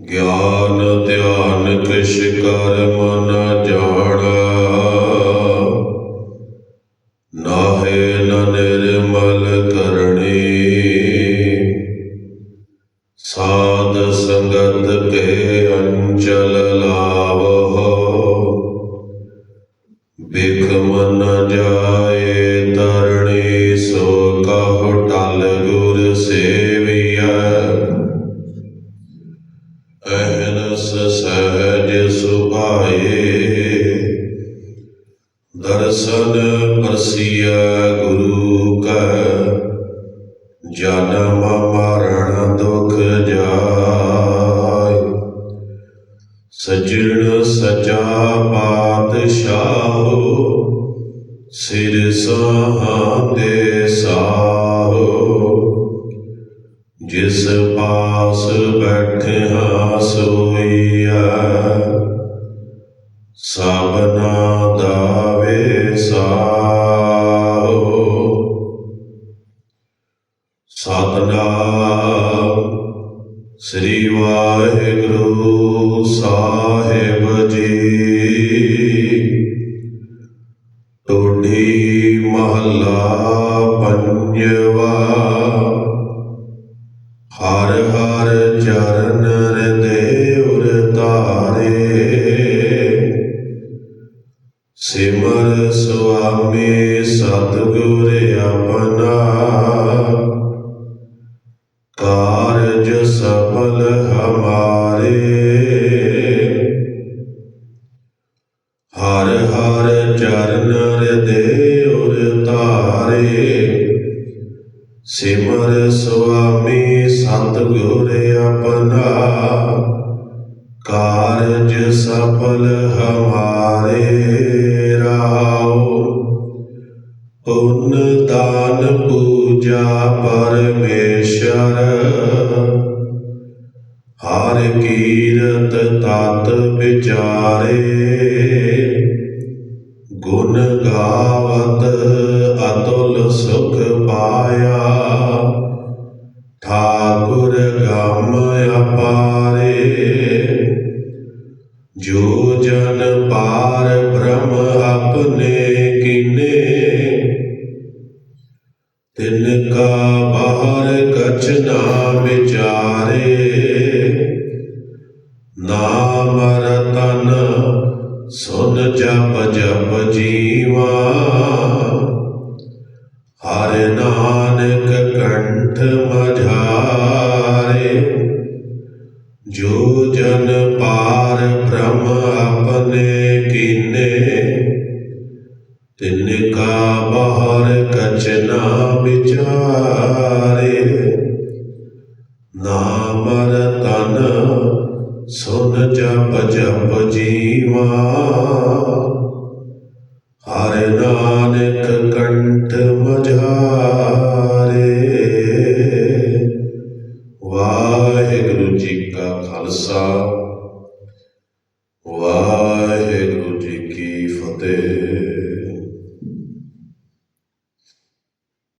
ਗਿਆਨ, ਧਿਆਨ ਕਿਛ ਕਰ ਮਨ ਜਾਣਾ। ਨਾਹੇ ਨ ਨਿਰਮਲ ਕਰਨੀ। ਸਾਧ ਸੰਗਤ ਕੇ ਅੰਚਲ ਲਾਵੋ। ਬਿਖ ਮਨ ਜਾਏ ਤਰਣੀ ਸੋ ਕਹੁ ਦਰਸ਼ਨ ਪਰਸੀਐ ਗੁਰੂ ਕੈ ਜਨਮ ਮਰਨ ਦੁਖ ਜਾਇ ਸਜਣ ਸਚਾ ਪਾਤਸ਼ਾਹੋ, ਸਿਰ ਸਾਹਾਂਦੇ ਸਾਹੋ। ਜਿਸ ਪਾਸ ਬੈਠਿਆ ਸੋਈਐ ਸਭਨਾ ਸਤਨਾਮ ਸ੍ਰੀ ਵਾਹਿਗੁਰੂ ਸਾਹਿਬ ਜੀ। ਟੋਢੀ ਮਹੱਲਾ ਪੰਜਵਾ। ਹਰ ਹਰ ਚਰਨ ਹਿਰਦੇ ਉਰ ਤਾਰੇ ਸਿਮਰ ਸੁਆਮੀ ਸਤਿਗੁਰ ਆਪਣਾ। ਕਾਰਜ ਸਫਲ ਹਮਾਰੇ। ਹਰ ਹਰ ਚਰਨ ਹਿਰਦੇ ਉਰ ਤਾਰੇ। ਸਿਮਰ ਸੁਆਮੀ ਸਤਿਗੁਰ ਆਪਣਾ। ਕਾਰਜ ਸਫਲ ਹਮਾਰੇ ਰਾਉ ਪੁੰਨ ਦਾਨ ਪੂਜਾ ਪਰਮੇਸ਼ਰ। ਹਰ ਕੀਰਤ ਤਤ ਵਿਚਾਰੇ, ਗੁਣ ਗਾਵਤ ਅਤੁਲ ਸੁਖ ਪਾਇਆ। ਠਾਕੁਰ ਗਮ ਅਪਾਰੇ, ਜੋ ਜਨ ਪਾਰ ਬ੍ਰਹਮ ਆਪਣੇ ਕੀਨੇ, ਤਿਨ ਕਾ ਬਾਹਰ ਕਛ ਵਿਚਾਰੇ, ਨਾਮ ਰਤਨ ਸੁਨ ਜਪ ਜਪ ਜੀਵਾ। ਹਰ ਨਾਨਕ ਕੰਠ ਮਝਾਰੇ, ਜੋ ਜਨ ਪਾਰ ਬ੍ਰਹਮ ਆਪਣੇ ਕੀਨੇ। ਤਿਨ ਕਾ ਬਾਹਰ ਕਛ ਨਾ ਵਿਚਾਰੇ ਨਾਮ ਰਤਨ ਸੁਨ ਜਪ ਜਪ ਜੀਵਾ। ਹਰ ਨਾਨਕ ਕੰਠ ਮਝਾਰੇ ਵਾਹਿਗੁਰੂ ਜੀ ਕਾ ਖਾਲਸਾ, ਵਾਹਿਗੁਰੂ ਜੀ ਕੀ ਫਤਿਹ।